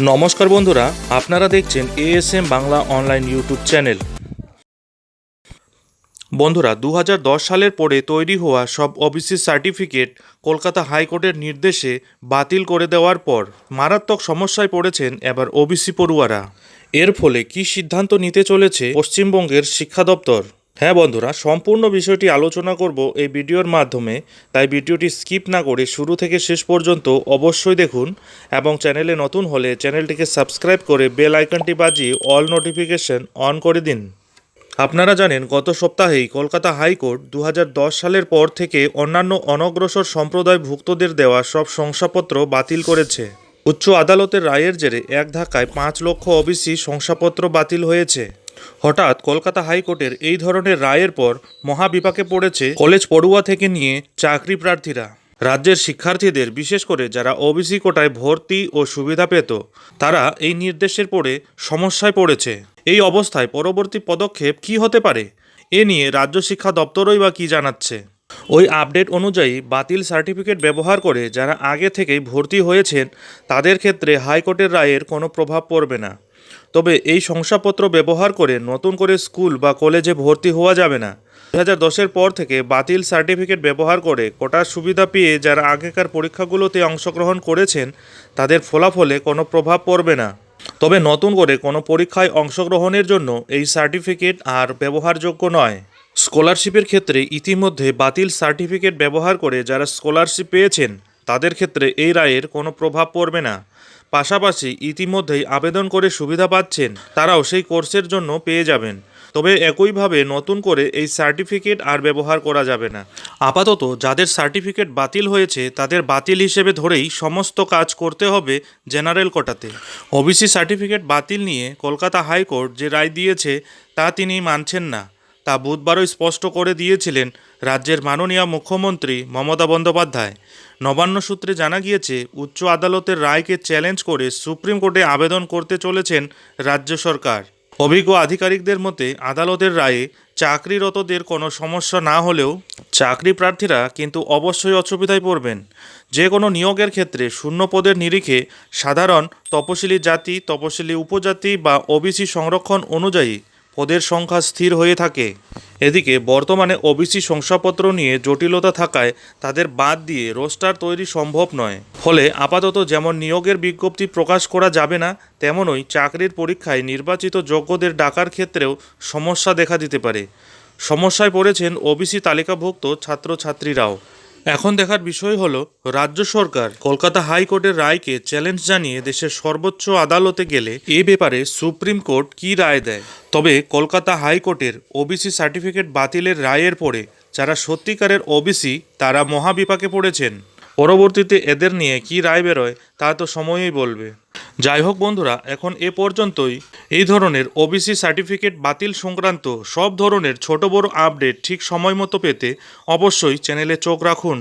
নমস্কার বন্ধুরা, আপনারা দেখছেন ASM Bangla online YouTube channel বন্ধুরা দু হাজার দশ সালের পরে তৈরি হওয়া সব ওবিসি সার্টিফিকেট কলকাতা হাইকোর্টের নির্দেশে বাতিল করে দেওয়ার পর মারাত্মক সমস্যায় পড়েছেন এবার ওবিসি পড়ুয়ারা। এর ফলে কি সিদ্ধান্ত নিতে চলেছে পশ্চিমবঙ্গের শিক্ষা দপ্তর? হ্যাঁ বন্ধুরা, সম্পূর্ণ বিষয়টি আলোচনা করব এই ভিডিওর মাধ্যমে, তাই ভিডিওটি স্কিপ না করে শুরু থেকে শেষ পর্যন্ত অবশ্যই দেখুন এবং চ্যানেলে নতুন হলে চ্যানেলটিকে সাবস্ক্রাইব করে বেল আইকনটি বাজিয়ে অল নোটিফিকেশন অন করে দিন। আপনারা জানেন, গত সপ্তাহেই কলকাতা হাইকোর্ট দু হাজার দশ সালের পর থেকে অন্যান্য অনগ্রসর সম্প্রদায় ভুক্তদের দেওয়া সব শংসাপত্র বাতিল করেছে। উচ্চ আদালতের রায়ের জেরে এক ধাক্কায় পাঁচ লক্ষ ওবিসি শংসাপত্র বাতিল হয়েছে। হঠাৎ কলকাতা হাইকোর্টের এই ধরনের রায়ের পর মহাবিপাকে পড়েছে কলেজ পড়ুয়া থেকে নিয়ে চাকরি প্রার্থীরা। রাজ্যের শিক্ষার্থীদের, বিশেষ করে যারা ওবিসি কোটায় ভর্তি ও সুবিধা পেত, তারা এই নির্দেশের পরে সমস্যায় পড়েছে। এই অবস্থায় পরবর্তী পদক্ষেপ কি হতে পারে? এ নিয়ে রাজ্য শিক্ষা দপ্তরই বা কী জানাচ্ছে? ওই আপডেট অনুযায়ী বাতিল সার্টিফিকেট ব্যবহার করে যারা আগে থেকেই ভর্তি হয়েছেন, তাদের ক্ষেত্রে হাইকোর্টের রায়ের কোনো প্রভাব পড়বে না। তবে এই শংসাপত্র ব্যবহার করে নতুন করে স্কুল বা কলেজে ভর্তি হওয়া যাবে না। দু হাজার দশের পর থেকে বাতিল সার্টিফিকেট ব্যবহার করে কোটার সুবিধা পেয়ে যারা আগেকার পরীক্ষাগুলোতে অংশগ্রহণ করেছেন, তাদের ফলাফলে কোনো প্রভাব পড়বে না। তবে নতুন করে কোনো পরীক্ষায় অংশগ্রহণের জন্য এই সার্টিফিকেট আর ব্যবহারযোগ্য নয়। স্কলারশিপের ক্ষেত্রে ইতিমধ্যে বাতিল সার্টিফিকেট ব্যবহার করে যারা স্কলারশিপ পেয়েছেন, তাদের ক্ষেত্রে এই রায়ের কোনো প্রভাব পড়বে না। পাশাপাশি ইতিমধ্যেই আবেদন করে সুবিধা পাচ্ছেন, তারাও সেই কোর্সের জন্য পেয়ে যাবেন। তবে একইভাবে নতুন করে এই সার্টিফিকেট আর ব্যবহার করা যাবে না। আপাতত যাদের সার্টিফিকেট বাতিল হয়েছে, তাদের বাতিল হিসেবে ধরেই সমস্ত কাজ করতে হবে জেনারেল কোটাতে। ওবিসি সার্টিফিকেট বাতিল নিয়ে কলকাতা হাইকোর্ট যে রায় দিয়েছে, তা তিনি মানছেন না। তা বুধবারই স্পষ্ট করে দিয়েছিলেন রাজ্যের মাননীয় মুখ্যমন্ত্রী মমতা বন্দ্যোপাধ্যায়। নবান্ন সূত্রে জানা গিয়েছে, উচ্চ আদালতের রায়কে চ্যালেঞ্জ করে সুপ্রিম কোর্টে আবেদন করতে চলেছেন রাজ্য সরকার। অভিজ্ঞ আধিকারিকদের মতে, আদালতের রায়ে চাকরিরতদের কোনো সমস্যা না হলেও চাকরি প্রার্থীরা কিন্তু অবশ্যই অসুবিধায় পড়বেন। যে কোনো নিয়োগের ক্ষেত্রে শূন্য পদের নিরিখে সাধারণ তপশিলি জাতি, তপশিলি উপজাতি বা ওবিসি সংরক্ষণ অনুযায়ী পদের সংখ্যা স্থির হয়ে থাকে। এদিকে বর্তমানে ওবিসি শংসাপত্র নিয়ে জটিলতা থাকায় তাদের বাদ দিয়ে রোস্টার তৈরি সম্ভব নয়। ফলে আপাতত যেমন নিয়োগের বিজ্ঞপ্তি প্রকাশ করা যাবে না, তেমনই চাকরির পরীক্ষায় নির্বাচিত যোগ্যদের ডাকার ক্ষেত্রেও সমস্যা দেখা দিতে পারে। সমস্যায় পড়েছেন ওবিসি তালিকাভুক্ত ছাত্রছাত্রীরাও। এখন দেখার বিষয় হলো, রাজ্য সরকার কলকাতা হাইকোর্টের রায়কে চ্যালেঞ্জ জানিয়ে দেশের সর্বোচ্চ আদালতে গেলে এ ব্যাপারে সুপ্রিম কোর্ট কী রায় দেয়? তবে কলকাতা হাইকোর্টের ওবিসি সার্টিফিকেট বাতিলের রায়ের পরে যারা সত্যিকারের ওবিসি তারা মহাবিপাকে পড়েছেন। পরবর্তীতে এদের নিয়ে কী রায় বেরোয়, তা তো সময়ই বলবে। যাই হোক বন্ধুরা, এখন এ পর্যন্তই। এই ধরনের ওবিসি সার্টিফিকেট বাতিল সংক্রান্ত সব ধরনের ছোট বড় আপডেট ঠিক সময় মতো পেতে অবশ্যই চ্যানেলে চোখ রাখুন।